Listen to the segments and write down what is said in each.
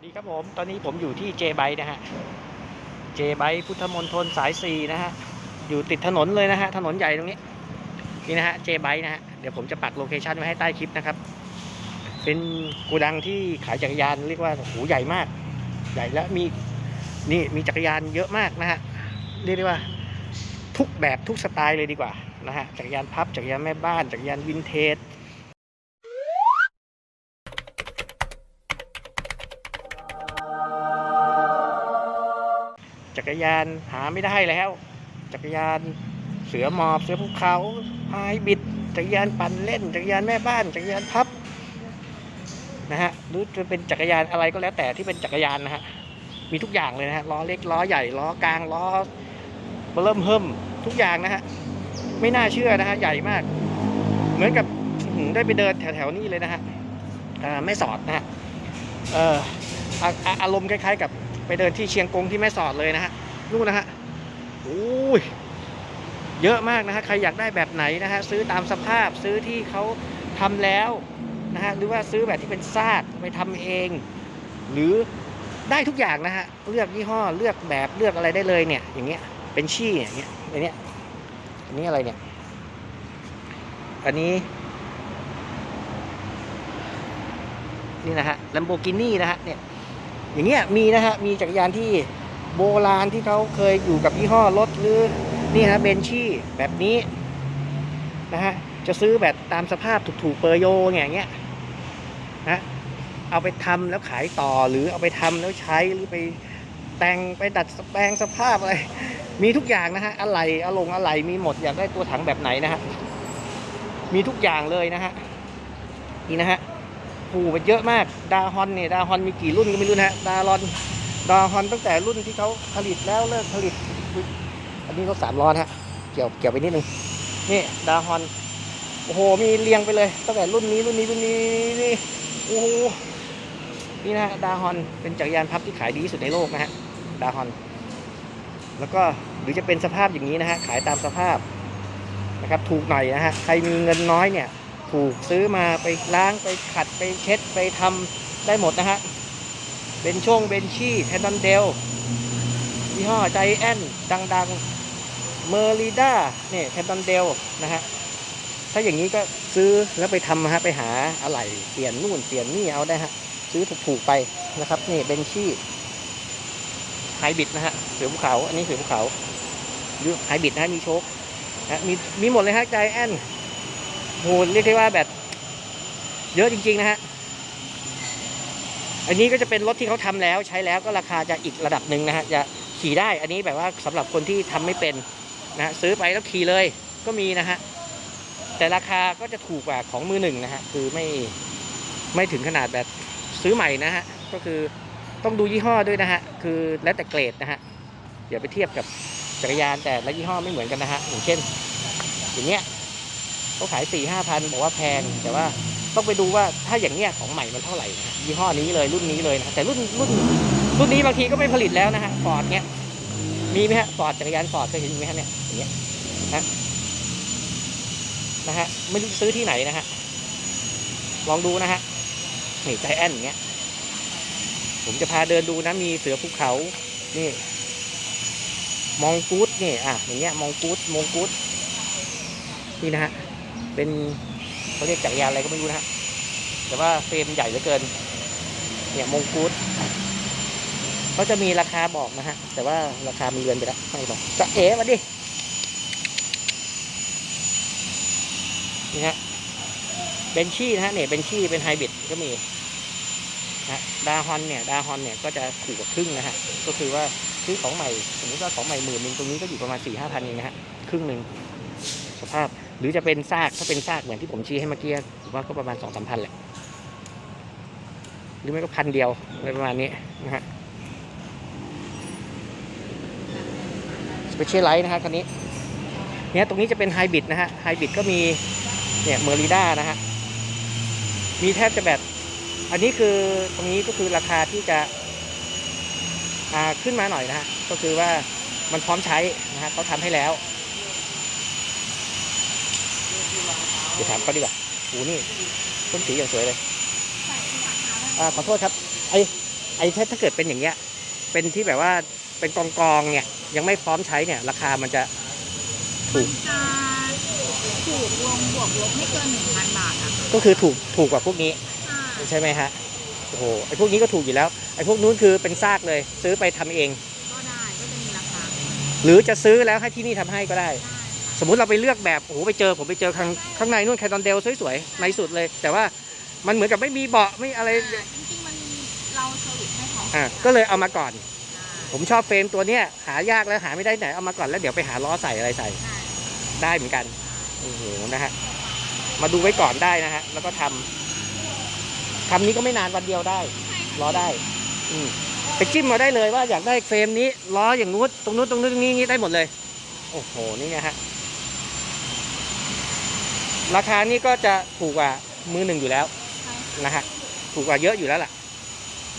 วัสดีครับผม ตอนนี้ผมอยู่ที่เจไบนะฮะ เจไบพุทธมณฑลสายสี่นะฮะ อยู่ติดถนนเลยนะฮะ ถนนใหญ่ตรงนี้ นี่นะฮะ เจไบนะฮะ เดี๋ยวผมจะปักโลเคชั่นไว้ให้ใต้คลิปนะครับ เป็นกูดังที่ขายจักรยานเรียกว่าโอ้โหใหญ่มาก ใหญ่และมี นี่มีจักรยานเยอะมากนะฮะ เรียกได้ว่าทุกแบบทุกสไตล์เลยดีกว่านะฮะ จักรยานพับ จักรยานแม่บ้าน จักรยานวินเทจ จักรยานหาไม่ได้แล้ว จักรยานเสือหมอบเสือภูเขาไฮบิด จักรยานปั่นเล่น จักรยานแม่บ้าน จักรยานพับนะฮะหรือจะเป็นจักรยานอะไรก็แล้วแต่ที่เป็นจักรยานนะฮะมีทุกอย่างเลยนะฮะล้อเล็กล้อใหญ่ล้อกลางล้อเริ่มเพิ่มทุกอย่างนะฮะไม่น่าเชื่อนะฮะใหญ่มาก เหมือนกับได้ไปเดินแถวๆนี้เลยนะฮะไม่สอดนะฮะอออารมณ์คล้ายๆกับ ไปเดินที่เชียงกงที่แม่สอดเลยนะฮะนู่นนะฮะโอ้ยเยอะมากนะฮะใครอยากได้แบบไหนนะฮะซื้อตามสภาพซื้อที่เขาทำแล้วนะฮะหรือว่าซื้อแบบที่เป็นซากไปทำเอง หรือได้ทุกอย่างนะฮะเลือกยี่ห้อเลือกแบบเลือกอะไรได้เลยเนี่ย อย่างเงี้ยเป็นชี่อย่างเงี้ยอันเนี้ยอันนี้อะไรเนี่ย อันนี้ นี่นะฮะ Lamborghini นะฮะเนี่ย อย่างเงี้ยมีนะฮะมีจักรยานที่โบราณที่เขาเคยอยู่กับยี่ห้อรถหรือนี่ฮะเบนชี่แบบนี้นะฮะจะซื้อแบบตามสภาพถูกๆเปอร์โยอย่างเงี้ยนะเอาไปทำแล้วขายต่อหรือเอาไปทำแล้วใช้หรือไปแต่งไปดัดแปลงสภาพอะไร มีทุกอย่างนะฮะอะไรอะลงอะไรมีหมดอยากได้ตัวถังแบบไหนนะฮะมีทุกอย่างเลยนะฮะนี่นะฮะ โอ้โหมันเยอะมาก ดาฮอนเนี่ยดาฮอนมีกี่รุ่นก็ไม่รู้นะฮะดารอนดาฮอนตั้งแต่รุ่นที่เขาผลิตแล้วเลิกผลิต อันนี้เขาสามล้อนฮะเกี่ยวเกี่ยวไปนิดนึงนี่ดาฮอนโอ้โหมีเรียงไปเลย ตั้งแต่รุ่นนี้รุ่นนี้รุ่นนี้นี่โอ้โหนี่นะฮะดาฮอนเป็นจักรยานพับที่ขายดีที่สุดในโลกนะฮะดาฮอนแล้วก็หรือจะเป็นสภาพอย่างนี้นะฮะขายตามสภาพนะครับถูกหน่อยนะฮะใครมีเงินน้อยเนี่ย ถูกซื้อมาไปล้างไปขัดไปเช็ดไปทำได้หมดนะฮะเป็นช่วงเบนชี่แทนดอนเดลยี่ห้อใจแอนดังๆเมอริด้าเนี่ยแทนดอนเดลนะฮะถ้าอย่างนี้ก็ซื้อแล้วไปทำนะฮะไปหาอะไหล่เปลี่ยนนู่นเปลี่ยนนี่เอาได้ฮะซื้อถูกๆไปนะครับนี่เบนชี่ไฮบิดนะฮะเสือภูเขา อันนี้เสือภูเขาไฮบิดนะฮะมีโชคนะมีมีหมดเลยฮะใจแอน โหเรียกได้ว่าแบบ เยอะจริง ๆ นะฮะ อันนี้ก็จะเป็นรถที่เขาทำแล้วใช้แล้วก็ราคาจะอีกระดับหนึ่งนะฮะ จะขี่ได้ อันนี้แบบว่าสำหรับคนที่ทำไม่เป็นนะฮะซื้อไปแล้วขี่เลยก็มีนะฮะ แต่ราคาก็จะถูกกว่าของมือหนึ่งนะฮะ คือไม่ไม่ถึงขนาดแบบซื้อใหม่นะฮะ ก็คือต้องดูยี่ห้อด้วยนะฮะ คือแล้วแต่เกรดนะฮะอย่าไปเทียบกับจักรยานแต่ละยี่ห้อไม่เหมือนกันนะฮะ อย่างเช่น อย่างเงี้ย เขาขายสี่ห้าพันบอกว่าแพง แต่ว่าต้องไปดูว่าถ้าอย่างเนี้ยของใหม่มันเท่าไหร่นะฮะยี่ห้อนี้เลยรุ่นนี้เลยนะแต่รุ่นรุ่นรุ่นนี้บางทีก็ไม่ผลิตแล้วนะฮะฟอร์ดเนี้ยมีไหมฮะฟอร์ดจักรยานฟอร์ดเคยเห็นไหมฮะเนี่ยอย่างเงี้ยนะนะฮะไม่รู้ซื้อที่ไหนนะฮะลองดูนะฮะนี่ใจแอนอย่างเงี้ยผมจะพาเดินดูนะมีเสือภูเขา นี่ มองกูดนี่อะอย่างเงี้ยมองกูดมองกูดนี่นะฮะ เป็นเขาเรียกจักรยานอะไรก็ไม่รู้นะฮะแต่ว่าเฟรมใหญ่เหลือเกิน เนี่ยมงกุฎเขาจะมีราคาบอกนะฮะ แต่ว่าราคามันเลือนไปแล้วไม่บอกจะเอ๋มาดิ นี่ฮะเบนชี่นะฮะเนี่ยเบนชี่เป็นไฮบริดก็มีนะดาฮอนเนี่ยดาฮอนเนี่ยก็จะถูกกว่าครึ่งนะฮะ ก็คือว่าซื้อของใหม่สมมติว่าของใหม่หมื่นหนึ่งตรงนี้ก็อยู่ประมาณสี่ห้าพันเองนะฮะ ครึ่งหนึ่งสภาพ หรือจะเป็นซากถ้าเป็นซากเหมือนที่ผมชี้ให้เมื่อกี้ผมว่าก็ประมาณสองสามพันแหละ หรือไม่ก็พันเดียวอะไรประมาณนี้นะฮะสเปเชียลไลท์นะฮะคันนี้เนี่ยตรงนี้จะเป็นไฮบริดนะฮะไฮบริดก็มีเนี่ยเมอริด้านะฮะมีแทบจะแบบ อันนี้คือตรงนี้ก็คือราคาที่จะขึ้นมาหน่อยนะฮะก็คือว่ามันพร้อมใช้นะฮะเขาทำให้แล้ว ดี๋ยวถามเขาดีกว่าโอ้นี่ต้นสีอย่างสวยเลยอ่าขอโทษครับ ไอไอ้ถ้าถ้าเกิดเป็นอย่างเงี้ย เป็นที่แบบว่าเป็นกองกองๆเนี่ย ยังไม่พร้อมใช้เนี่ย ราคามันจะถูมันกจะถูกลงบวกลบไม่เกินหนึ่งพันบาทอะค่ะก็คือถูกถูกกว่าพวกนี้ใช่ใช่ไหมฮะโอ้โหไอ้พวกนี้ก็ถูกอยู่แล้วไอ้พวกนู้นคือเป็นซากเลย ซื้อไปทำเอง ก็ได้ก็จะมีราคาหรือจะซื้อแล้วให้ที่นี่ทำให้ก็ได้ได้ค่ะ สมมุติเราไปเลือกแบบโอ้โหไปเจอผมไปเจอข้างข้างในนู่นแคนดอนเดลสวยๆในสุดเลย แต่ว่ามันเหมือนกับไม่มีเบาะไม่อะไรอ่าจริงๆมันเราเซอร์วิสให้พร้อมอะก็เลยเอามาก่อนได้ผมชอบเฟรมตัวเนี้ยหายากแล้วหาไม่ได้ไหนเอามาก่อนแล้วเดี๋ยวไปหาล้อใส่อะไรใส่ ได้ได้เหมือนกันโอ้โหนะฮะมาดูไว้ก่อนได้นะฮะแล้วก็ทำทำนี้ก็ไม่นานวันเดียวได้รอได้ อืมไปจิ้มมาได้เลยว่าอยากได้เฟรมนี้ล้ออย่างนู้นตรงนู้นตรงนู้นตรงนี้อย่างนี้ได้หมดเลย โอ้โหนี่ไงฮะ ราคานี่ก็จะถูกกว่ามือหนึ่งอยู่แล้วนะฮะถูกกว่าเยอะอยู่แล้วล่ะ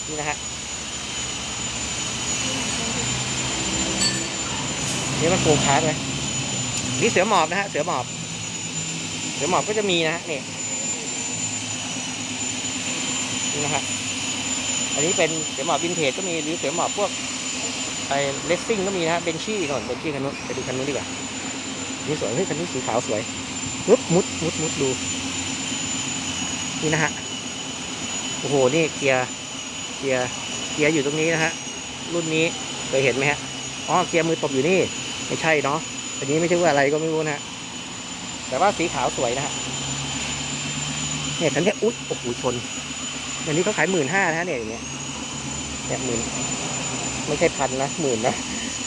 นี่นะฮะนี่มันโกคาร์ดไหมนี่เสือหมอบนะฮะเสือหมอบ เสือหมอบก็จะมีนะฮะนี่นี่นะฮะอันนี้เป็นเสือหมอบวินเทจก็มีหรือเสือหมอบพวกไอเลสซิ่งก็มีนะฮะเบนชี่ก่อนเบนชี่คันนู้นไปดูคันนู้นดีกว่านี่สวยเฮ้ยคันนี้สีขาวสวย ปึ๊บมุดมุดมุดดู นี่นะฮะ โอ้โห นี่เกียร์ เกียร์ เกียร์อยู่ตรงนี้นะฮะ รุ่นนี้เคยเห็นไหมฮะ อ๋อ เกียร์มือตบอยู่นี่ ไม่ใช่เนาะ อันนี้ไม่ใช่ว่าอะไรก็ไม่รู้นะฮะ แต่ว่าสีขาวสวยนะฮะ เนี่ยคันเนี้อุ๊ย โอ้โห ชน อันนี้เขาขายหมื่นห้านะฮะเนี่ยอย่างเงี้ย เนี่ยหมื่นไม่ใช่พันนะหมื่นนะ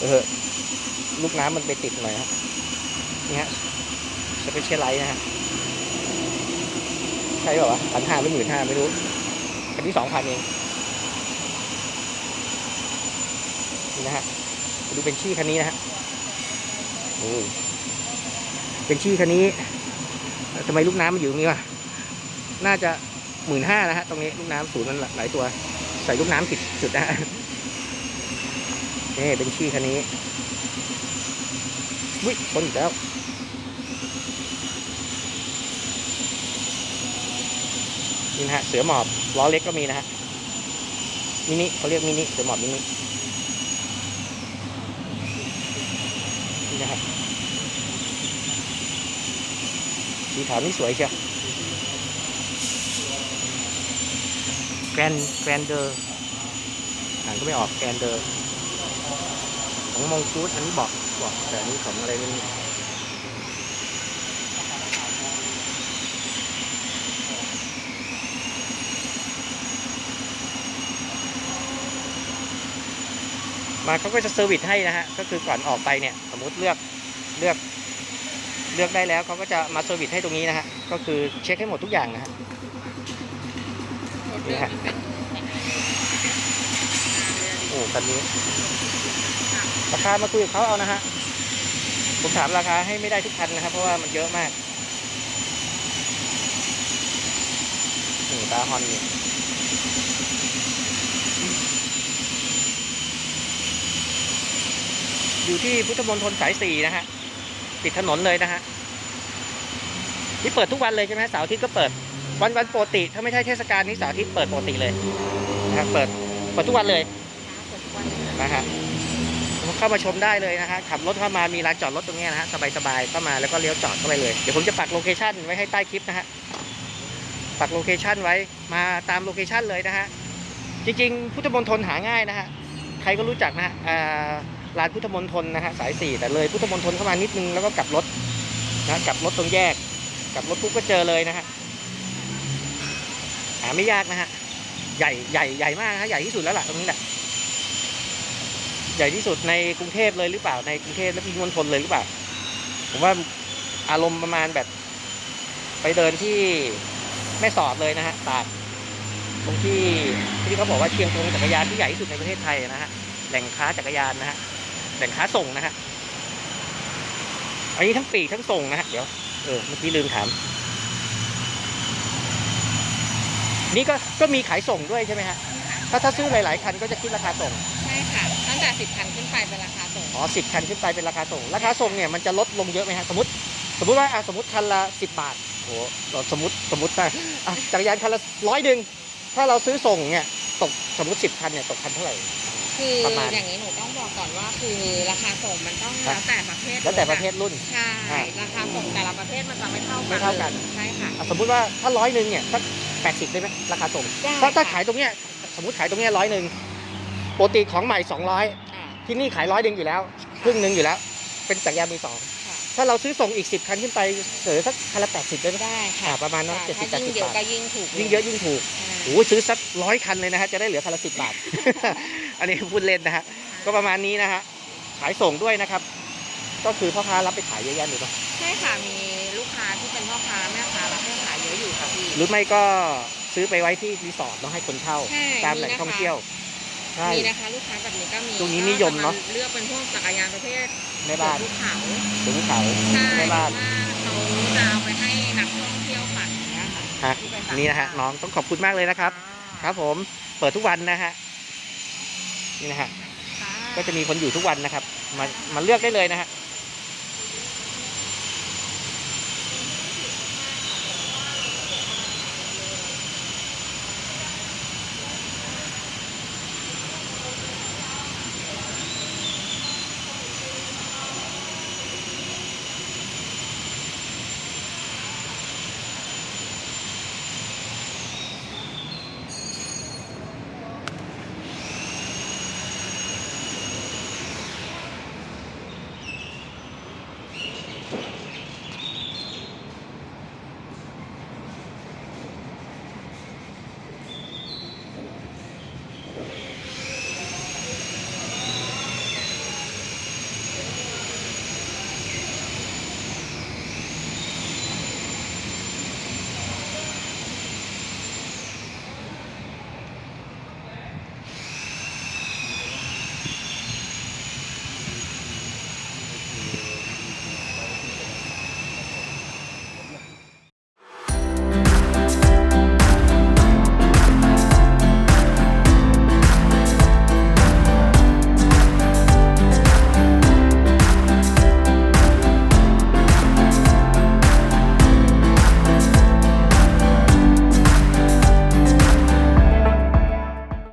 เออ ลูกน้ำมันไปติดหน่อยฮะนี่ฮะ จะเป็นเชลไลท์นะฮะใช่เปล่าวะพันห้าหรือหมื่นห้าไม่รู้อันนี้สองพันเองนี่นะฮะดูเป็นชี่คันนี้นะฮะโอ้ยเป็นชี่คันนี้ทำไมลูกน้ำมันอยู่ตรงนี้วะน่าจะหมื่นห้านะฮะตรงนี้ลูกน้ำศูนย์มันหลายตัว ใส่ลูกน้ำผิดจุดนะฮะนี่เป็นชี่คันนี้วิชนอีกแล้ว นี่นะฮะเสือหมอบล้อเล็กก็มีนะฮะมินิเขาเรียกมินิเสือหมอบมินินี่นะครับสีขาวนี่สวยเชียวแกรนแกรนเดอร์อ่านก็ไม่ออกแกรนเดอร์ของมงคูดอันนี้บอกบอกแต่นี้ของอะไรไมาเขาก็จะเซอร์วิสให้นะฮะ ก็คือก่อนออกไปเนี่ย สมมติเลือกเลือกเลือกได้แล้วเขาก็จะมาเซอร์วิสให้ตรงนี้นะฮะ ก็คือเช็คให้หมดทุกอย่างนะฮะนี่ฮะโอ้คันนี้ ราคามาคุยกับเขาเอานะฮะ ผมถามราคาให้ไม่ได้ทุกคันนะครับ เพราะว่ามันเยอะมากนี่ตาฮอนนี่ อยู่ที่พุทธมณฑลสายสี่นะฮะติดถนนเลยนะฮะนี่เปิดทุกวันเลยใช่ไหมเสาร์อาทิตย์ก็เปิด วันวันปกติ ถ้าไม่ใช่เทศกาลนี้เสาร์อาทิตย์เปิดปกติเลยนะครับเปิดเปิดทุกวันเลยนะฮะเข้ามาชมได้เลยนะฮะขับรถเข้ามามีลานจอดรถตรงนี้นะฮะสบายๆเข้ามาแล้วก็เลี้ยวจอดเข้าไปเลยเดี๋ยวผมจะปักโลเคชั่นไว้ให้ใต้คลิปนะฮะปักโลเคชั่นไว้มาตามโลเคชั่นเลยนะฮะจริงๆพุทธมณฑลหาง่ายนะฮะใครก็รู้จักนะฮะอ่า ลานพุทธมณฑลนะฮะสายสี่แต่เลยพุทธมณฑลเข้ามานิดนึงแล้วก็กลับรถนะกลับรถตรงแยก กลับรถปุ๊บก็เจอเลยนะฮะหาไม่ยากนะฮะใหญ่ใหญ่ใหญ่มากนะฮะใหญ่ที่สุดแล้วล่ะตรงนี้แหละใหญ่ที่สุดในกรุงเทพเลยหรือเปล่าในกรุงเทพและปริมณฑลเลยหรือเปล่า ผมว่าอารมณ์ประมาณแบบ ไปเดินที่แม่สอดเลยนะฮะตากตรงที่ที่เขาบอกว่าเชียงตรงจักรยานที่ใหญ่ที่สุดในประเทศไทยนะฮะแหล่งค้าจักรยานนะฮะ แหล่งค้าส่งนะฮะ อันนี้ทั้งปีกทั้งส่งนะฮะ เดี๋ยว เออ เมื่อกี้ลืมถาม นี่ก็ ก็มีขายส่งด้วยใช่ไหมฮะ ถ้าถ้าซื้อหลาย ๆ คันก็จะคิดราคาส่ง ใช่ค่ะ ตั้งแต่สิบพันขึ้นไปเป็นราคาส่ง อ๋อสิบคันขึ้นไปเป็นราคาส่ง ราคาส่งเนี่ยมันจะลดลงเยอะไหมฮะ สมมติ สมมติว่าอะสมมติคันละสิบบาทโอ้โหเราสมมติ สมมตินะอะจักรยานคันละร้อยหนึ่งถ้าเราซื้อส่งเนี่ย ตก สมมติสิบคันเนี่ย ตกคันเท่าไหร่ คือประมาณ อย่างนี้หนูต้องบอกก่อนว่าคือราคาส่งมันต้องครัแล้บวแต่ประเภทแล้วแต่ประเภทรุ่น ใช่อ่าราคาส่งแต่ละประเภทมันจะไม่เท่ากันไม่เท่ากันลยใช่ค่ะ อะสมมุติว่าถ้าร้อยหนึ่งเนี่ยสักแปดสิบได้ไหมราคาส่งได้ถ้าถ้าค่ะ ขายตรงเนี้ยสมมติขายตรงเนี้ยร้อยหนึ่งปกติของใหม่สองร้อยอ่าที่นี่ขายร้อยหนึ่งอยู่แล้วครึ่งหนึ่งอยู่แล้ว เป็นจักรยานมือสองค่ะ ถ้าเราซื้อส่งอีกสิบคันขึ้นไปเสือสักคันละแปดสิบได้ไหมได้อ่าค่ะประมาณนั้นค่ะเจ็ดสิบแปถ้าดยิ่สิงบเยอะบาทก็ยิ่งถูกยิ่งเยอะยิ่งถูกใช่โอ้โหซื้อสักร้อยคันเลยนะฮะจะได้เหลือคันละสิบบาท อันนี้พูดเล่นนะฮะก็ประมาณนี้นะฮะขายส่งด้วยนะครับ ก็คือพ่อค้ารับไปขายเยอะแยะเลยเนาะใช่ค่ะมีลูกค้าที่เป็นพ่อค้าแม่ค้ารับให้ขายเยอะอยู่ค่ะพี่หรือไม่ก็ซื้อไปไว้ที่รีสอร์ทเนาะให้คนเช่าใช่ตามแหล่งมีนะคะท่องเที่ยวใช่มีนะคะลูกค้าแบบนี้ก็มีตรงนี้นิยมเนอะก็จเลือกเป็นพวกจักรยานประเภท ในบ้านภูเขาถึงเขาใช่ในบ้านว่าเขาจะเอาไปให้นักท่องเที่ยวปั่นอย่างเงี้ยค่ะฮะ ที่ไปปั่นี่นะฮะน้องต้องขอบคุณมากเลยนะครับ ครับ ผมเปิดทุกวันนะฮะนี่นะฮะ ค่ะ ก็จะมีคนอยู่ทุกวันนะครับ มามาเลือกได้เลยนะฮะ